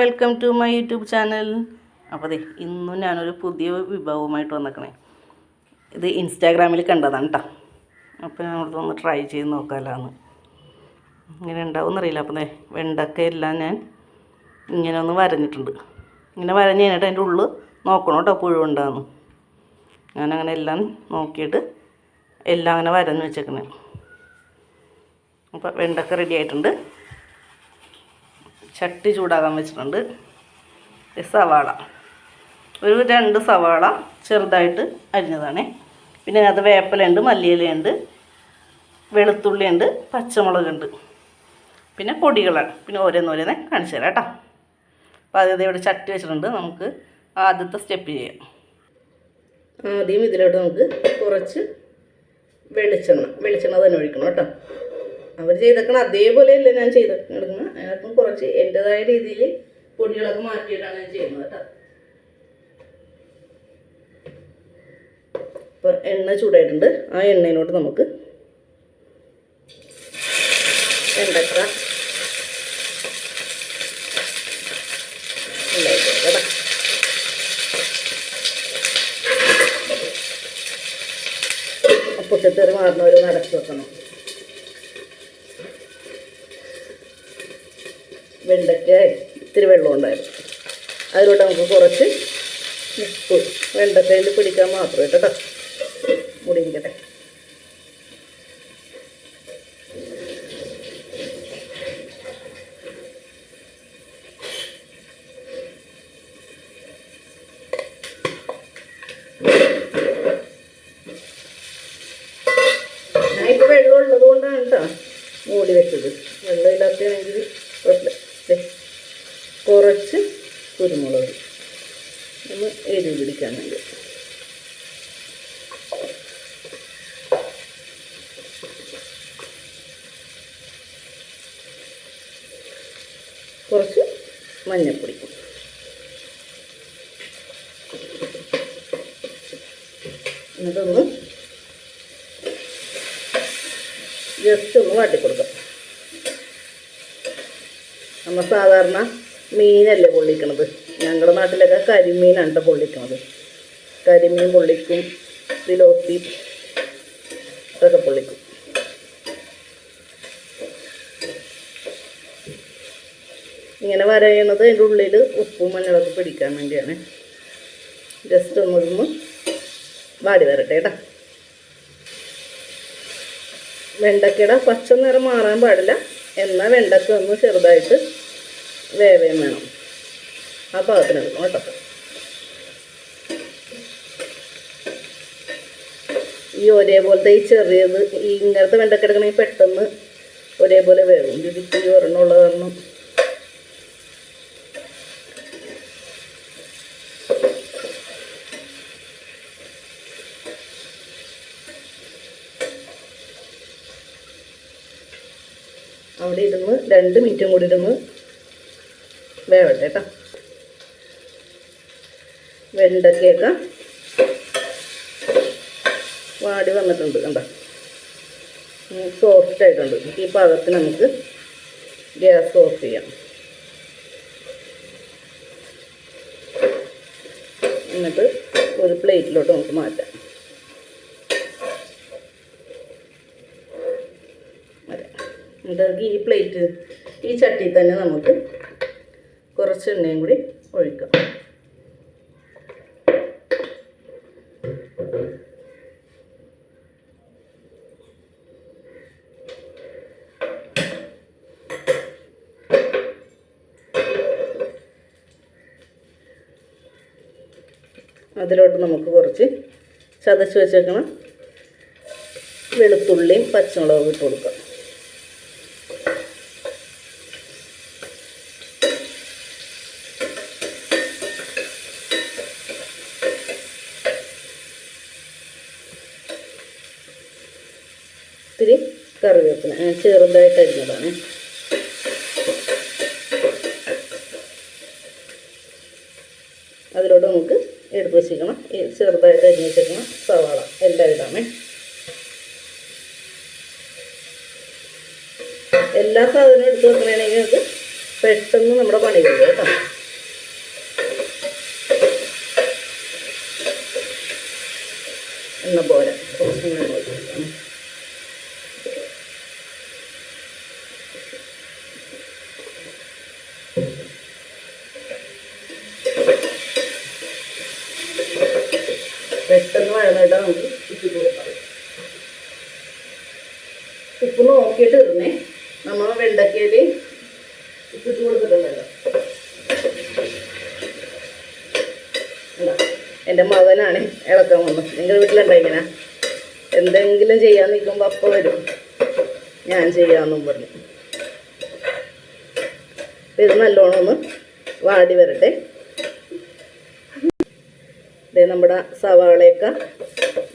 Welcome to my YouTube channel. അപ്പോൾ അതെ ഇന്നും ഞാനൊരു പുതിയ വിഭവമായിട്ട് വന്നേക്കണേ. ഇത് ഇൻസ്റ്റാഗ്രാമിൽ കണ്ടതാണ് കേട്ടോ അപ്പോൾ ഞാൻ ഒന്ന് ട്രൈ ചെയ്ത് നോക്കാമല്ലാന്ന് ഇങ്ങനെ ഉണ്ടാവുമെന്നറിയില്ല. അപ്പോൾ വെണ്ടക്ക എല്ലാം ഞാൻ ഇങ്ങനെ ഒന്ന് വരഞ്ഞിട്ടുണ്ട്. ഇങ്ങനെ വരഞ്ഞ് കഴിഞ്ഞിട്ട് അതിന്റെ ഉള്ളിൽ നോക്കണം കേട്ടോ പുഴുണ്ടാകുന്നു ഞാനങ്ങനെ എല്ലാം നോക്കിയിട്ട് എല്ലാം അങ്ങനെ വരഞ്ഞ് വെച്ചേക്കണേ. അപ്പോൾ വെണ്ടക്ക റെഡി ആയിട്ടുണ്ട്. ചട്ടി ചൂടാകാൻ വെച്ചിട്ടുണ്ട്. സവാള. ഒരു രണ്ട് സവാള ചെറുതായിട്ട് അരിഞ്ഞതാണ്. പിന്നെ അതിനകത്ത് വേപ്പലയുണ്ട് മല്ലിയിലയുണ്ട് വെളുത്തുള്ളിയുണ്ട് പച്ചമുളകുണ്ട്. പിന്നെ പൊടികളാണ്. പിന്നെ ഓരോന്നോരോന്നെ കാണിച്ചു തരാം കേട്ടോ. അപ്പോൾ ആദ്യം ഇവിടെ ചട്ടി വെച്ചിട്ടുണ്ട്. നമുക്ക് ആദ്യത്തെ സ്റ്റെപ്പ് ചെയ്യാം. ആദ്യം ഇതിലോട്ട് നമുക്ക് കുറച്ച് വെളിച്ചെണ്ണ വെളിച്ചെണ്ണ തന്നെ ഒഴിക്കണം കേട്ടോ. അവർ ചെയ്തേക്കണ അതേപോലെയല്ല ഞാൻ ചെയ്തെടുക്കണം അതിനകത്തും കുറച്ച് എന്റെതായ രീതിയിൽ പൊടികളൊക്കെ മാറ്റിയിട്ടാണ് ഞാൻ ചെയ്യുന്നത് കേട്ടോ. ഇപ്പോൾ എണ്ണ ചൂടായിട്ടുണ്ട്. ആ എണ്ണയിലോട്ട് നമുക്ക് വെണ്ടക്ക പൊട്ടിത്തെറി മാറുന്നവർ നടത്തി വെക്കണം വെണ്ടയ്ക്ക ഇത്തിരി വെള്ളം ഉണ്ടായിരുന്നു. അതിലോട്ട് നമുക്ക് കുറച്ച് ഉപ്പ് വെണ്ടക്കയിൽ പിടിക്കാൻ മാത്രം കേട്ടോ. മുടിയിരിക്കട്ടെ കുറച്ച് കുരുമുളക് ഒന്ന് എരിവ് പിടിക്കാൻ വേണ്ടി കുറച്ച് മഞ്ഞൾപ്പൊടി എന്നിട്ടൊന്ന് ജസ്റ്റ് ഒന്ന് വാട്ടിക്കൊടുക്കാം. നമ്മൾ സാധാരണ മീനല്ലേ പൊള്ളിക്കണത്? ഞങ്ങളുടെ നാട്ടിലൊക്കെ കരിമീനാണ് പൊള്ളിക്കണത്. കരിമീൻ പൊള്ളിക്കും തിലോപ്പി ഇതൊക്കെ പൊള്ളിക്കും. ഇങ്ങനെ വരയണത് അതിന്റെ ഉള്ളിൽ ഉപ്പും മഞ്ഞളൊക്കെ പിടിക്കാൻ വേണ്ടിയാണ്. ജസ്റ്റ് ഒന്നൊന്ന് വാടി വരട്ടെ കേട്ടോ വെണ്ടക്കയുടെ പച്ച നിറം മാറാൻ പാടില്ല. എന്നാൽ വെണ്ടക്ക ഒന്ന് ചെറുതായിട്ട് വേവേം വേണം. ആ ഭാഗത്തിന് എടുക്കണം കേട്ടോ. ഈ ഒരേപോലത്തെ ഈ ചെറിയത് ഈ ഇങ്ങനത്തെ വെണ്ടക്ക എടുക്കണമെങ്കിൽ പെട്ടെന്ന് ഒരേപോലെ വേവും. ഇത് ഈ ഒരെണ്ണമുള്ള കാരണം. അവിടെ ഇരുന്ന് രണ്ട് മിനിറ്റും കൂടി ഇരുന്ന് വേവട്ടെ കേട്ടോ. വെണ്ടയ്ക്കൊക്കെ വാടി വന്നിട്ടുണ്ട് കണ്ട? സോഫ്റ്റ് ആയിട്ടുണ്ട്. ഈ പാകത്തിന് നമുക്ക് ഗ്യാസ് ഓഫ് ചെയ്യാം. എന്നിട്ട് ഒരു പ്ലേറ്റിലോട്ട് നമുക്ക് മാറ്റാം. എന്നിട്ട് ഈ പ്ലേറ്റ് ഈ ചട്ടിയിൽ തന്നെ നമുക്ക് കുറച്ച് എണ്ണയും കൂടി ഒഴിക്കാം അതിലോട്ട് നമുക്ക് കുറച്ച് ചതച്ച് വെച്ചേക്കണം വെളുത്തുള്ളിയും പച്ചമുളകും ഇട്ട് കൊടുക്കാം ഇത്തിരി കറിവേപ്പില ഞാൻ ചെറുതായിട്ട് അരിഞ്ഞതാണ്. അതിലോട്ട് നമുക്ക് എടുത്ത് വെച്ചിരിക്കണം ചെറുതായിട്ട് അരിഞ്ഞ് വെച്ചിരിക്കണം സവാള എല്ലാം ഇടാമേ. എല്ലാ സാധനവും എടുത്ത് വെക്കണമെങ്കിൽ നമുക്ക് പെട്ടെന്ന് നമ്മുടെ പണി കഴിയും കേട്ടോ പെട്ടെന്ന് വഴന്നിട്ട് നമുക്ക് ഉപ്പിട്ട് കൊടുക്കാം ഉപ്പ് നോക്കിയിട്ട് ഇടുന്നേ. നമ്മൾ വെണ്ടക്കയിൽ ഇട്ടിട്ട് കൊടുത്തിട്ടുണ്ടല്ലോ. എന്റെ മകനാണ് ഇളക്കാൻ വന്നത് നിങ്ങളുടെ വീട്ടിലുണ്ടായിക്കണ എന്തെങ്കിലും ചെയ്യാൻ നിൽക്കുമ്പോൾ അപ്പം വരും. ഞാൻ ചെയ്യാമെന്നും പറഞ്ഞു. ഇത് നല്ലോണം ഒന്ന് വാടി വരട്ടെ. നമ്മുടെ സവാളയൊക്കെ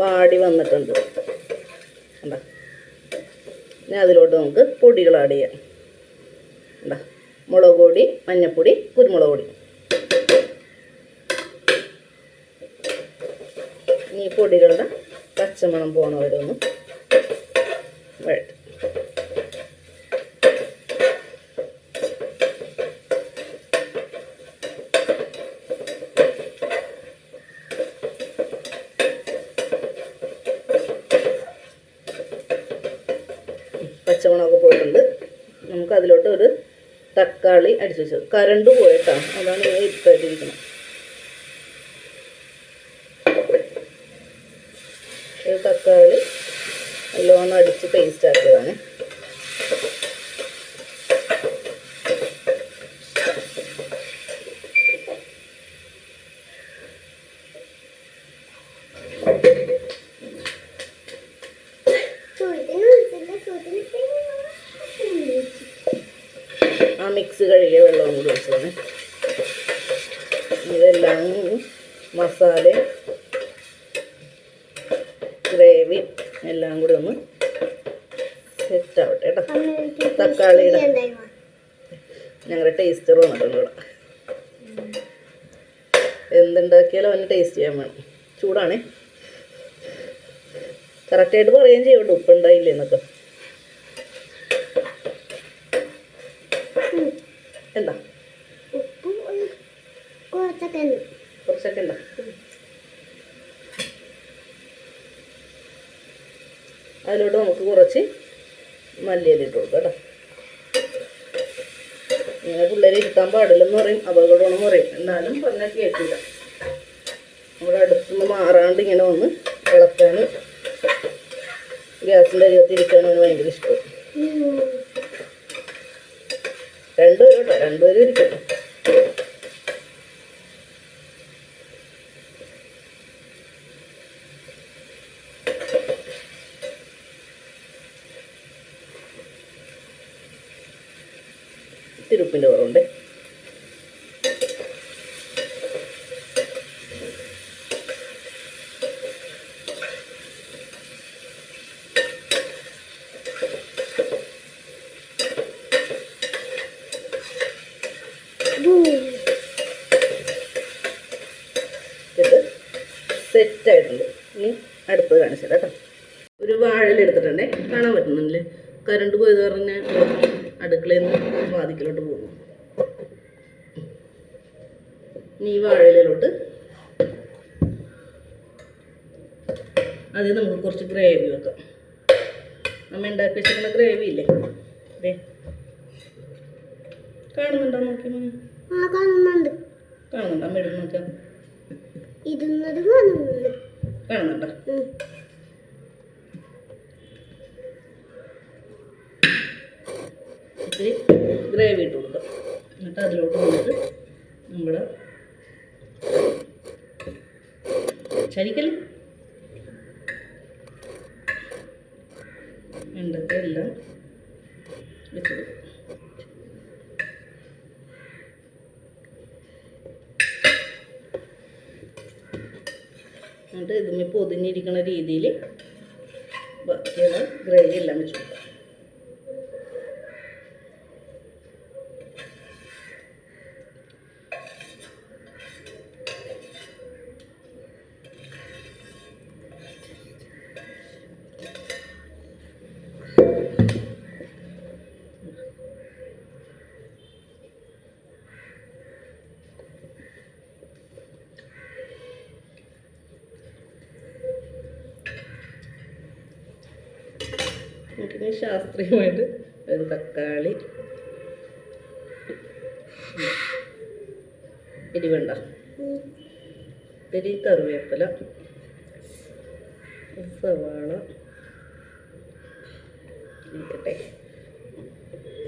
വാടി വന്നിട്ടുണ്ട്. കണ്ടാ? ഇനി അതിലോട്ട് നമുക്ക് പൊടികൾ ആഡ് ചെയ്യാം. ഉണ്ടാ മുളക് പൊടി മഞ്ഞൾപ്പൊടി കുരുമുളക് പൊടി. ഇനി പൊടികളുടെ പച്ചമണം പോണ വരെ ഒന്ന് വഴറ്റും പച്ചമുളക് പോയിട്ടുണ്ട് നമുക്ക് അതിലോട്ട് ഒരു തക്കാളി അടിച്ചു വെച്ചത്. കരണ്ട് പോയിട്ടാണ് അതാണ് ഈ ഇട്ടായിട്ടിരിക്കുന്നത് ഒരു തക്കാളി നല്ലോണം അടിച്ച് പേസ്റ്റ് ആക്കിയതാണ്. ആ മിക്സ് കഴുകിയ വെള്ളവും കൂടി ഒഴിച്ചതാണ് ഇതെല്ലാം മസാല ഗ്രേവി എല്ലാം കൂടി ഒന്ന് സെറ്റ് ആവട്ടെ കേട്ടോ. തക്കാളിയുടെ ഞങ്ങളുടെ ടേസ്റ്റർ വന്നിട്ടുണ്ട് ഇവിടെ. എന്തുണ്ടാക്കിയാലും അവന് ടേസ്റ്റ് ചെയ്യാൻ വേണം. ചൂടാണേ. കറക്റ്റായിട്ട് പറയുകയും ചെയ്യട്ടോ ഉപ്പ് ഉണ്ടായില്ലേ എന്നൊക്കെ എന്താ കുറച്ചൊക്കെ ഉണ്ടോ അതിലോട്ട് നമുക്ക് കുറച്ച് മല്ലിയില ഇട്ട് കൊടുക്കാം കേട്ടോ. ഇങ്ങനെ പിള്ളേരെ ഇരുത്താൻ പാടില്ലെന്ന് പറയും അപകടമാണെന്ന് പറയും. എന്നാലും പറഞ്ഞാൽ കേട്ടില്ല. നമ്മുടെ അടുത്തുനിന്ന് മാറാണ്ട് ഇങ്ങനെ വന്ന് ഇളക്കാൻ ഗ്യാസിന്റെ അരികത്തിരിക്കാനും അവന് ഭയങ്കര ഇഷ്ടമാണ് രണ്ടുപേരും കേട്ടോ രണ്ടുപേരും ഇരിക്കട്ടെ. തിരുപ്പിന്റെ കുറവുണ്ട്. ഇത് സെറ്റായിട്ടുണ്ട്. ഇനി കാണിച്ചു കേട്ടോ. ഒരു വാഴയില എടുത്തിട്ടുണ്ടേ. കാണാൻ പറ്റുന്നുണ്ടല്ലേ? കറണ്ട് പോയത് പറഞ്ഞ അടുക്കളയിൽ നിന്ന് വാതിക്കലോട്ട് പോകുന്നു. നീ ഈ വാഴയിലോട്ട് അതിൽ നമുക്ക് കുറച്ച് ഗ്രേവി വെക്കാം. നമ്മ ഉണ്ടാക്കി വെച്ചിരിക്കുന്ന ഗ്രേവി ഇല്ലേ? അതെ കാണുന്നുണ്ടോ നോക്കി കാണുന്നുണ്ട്. കാണുന്നുണ്ടോ? അമ്മ ഇടുന്നു നോക്കാം. കാണുന്നുണ്ട്. കാണുന്നുണ്ടോ ഗ്രേവി ഇട്ട് കൊടുക്കാം. എന്നിട്ട് അതിലോട്ട് നമുക്ക് നമ്മൾ ചരിക്കൽ വെണ്ടക്ക എല്ലാം വെച്ച് എന്നിട്ട് ഇതുമ്മേ പൊതിഞ്ഞിരിക്കുന്ന രീതിയിൽ ബാക്കിയുള്ള ഗ്രേവി എല്ലാം വെച്ച് കൊടുക്കാം. നമുക്കിനി ശാസ്ത്രീയമായിട്ട് ഒരു തക്കാളി. ഇരി പെരി കറിവേപ്പില. സവാള. ഇരിക്കട്ടെ.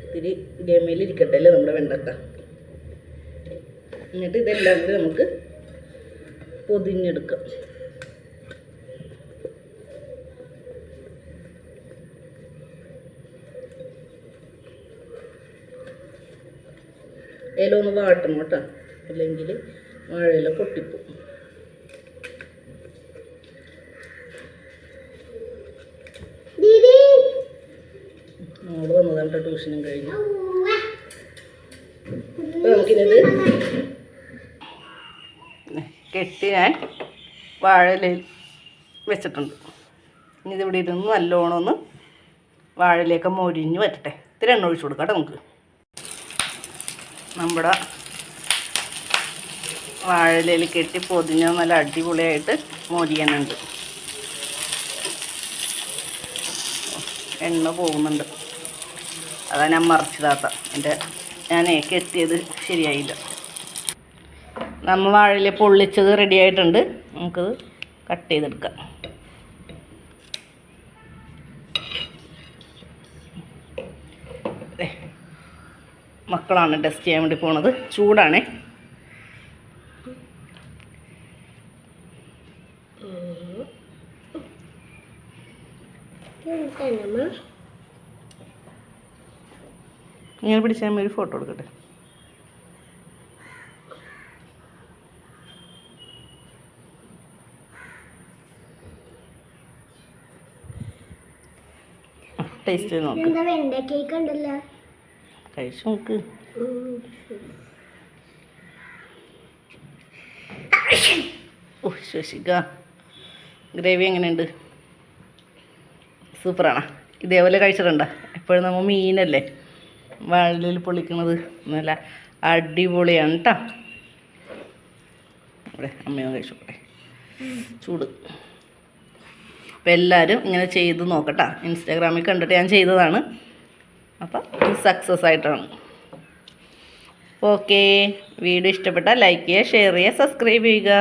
ഇത്തിരി ഗമയിലിരിക്കട്ടെ അല്ലേ നമ്മുടെ വെണ്ടക്ക? എന്നിട്ട് ഇതെല്ലാം കൂടി നമുക്ക് പൊതിഞ്ഞെടുക്കാം. ഒന്ന് വാട്ടണം കേട്ടോ. അല്ലെങ്കിൽ വാഴയില പൊട്ടിപ്പോവും. ദീദി. മോൾ വന്നതാണ് കേട്ടോ ട്യൂഷനും കഴിഞ്ഞു. നമുക്കിത് കെട്ടി ഞാൻ വാഴയിലയിൽ വെച്ചിട്ടുണ്ട്. ഇനി ഇതിവിടെ ഇരുന്ന് നല്ലോണം ഒന്ന് വാഴയിലേക്ക് മൊരിഞ്ഞ് വരട്ടെ. ഇത്തിരി എണ്ണ ഒഴിച്ചു കൊടുക്കാം കേട്ടോ നമുക്ക്. നമ്മുടെ വാഴയിലയിൽ കെട്ടി പൊതിഞ്ഞ നല്ല അടിപൊളിയായിട്ട് മൊരിയാനുണ്ട്. എണ്ണ പോകുന്നുണ്ട്. അതാ ഞാൻ മറിച്ചതാത്ത. എന്റെ ഞാൻ കെട്ടിയത് ശരിയായില്ല. നമ്മൾ വാഴയിൽ പൊള്ളിച്ചത് റെഡി ആയിട്ടുണ്ട്. നമുക്കത് കട്ട് ചെയ്തെടുക്കാം. മക്കളാണ് ടെസ്റ്റ് ചെയ്യാൻ വേണ്ടി പോണത്. ചൂടാണേ. നിങ്ങൾ പിടിച്ചാൽ ഒരു ഫോട്ടോ എടുക്കട്ടെ? ടേസ്റ്റ് നോക്ക് എന്താ വെണ്ട കേക്ക് ഉണ്ടല്ലോ കഴിച്ചു. നോക്ക് ഓ ശശിക. ഗ്രേവി എങ്ങനെയുണ്ട്? സൂപ്പറാണ്. ഇതേപോലെ കഴിച്ചിട്ടുണ്ടോ? എപ്പോഴും നമ്മൾ മീനല്ലേ? വാഴയിൽ പൊളിക്കണത്. നല്ല അടിപൊളിയാണ് കേട്ടോ ഇവിടെ അമ്മയോ കഴിച്ചോട്ടെ ചൂട്. അപ്പോൾ എല്ലാവരും ഇങ്ങനെ ചെയ്ത് നോക്കട്ടാ. ഇൻസ്റ്റാഗ്രാമിൽ കണ്ടിട്ട് ഞാൻ ചെയ്തതാണ്. അപ്പം സക്സസ് ആയിട്ടാണ്. ഓക്കെ വീഡിയോ ഇഷ്ടപ്പെട്ടാൽ ലൈക്ക് ചെയ്യുക ഷെയർ ചെയ്യുക സബ്സ്ക്രൈബ് ചെയ്യുക.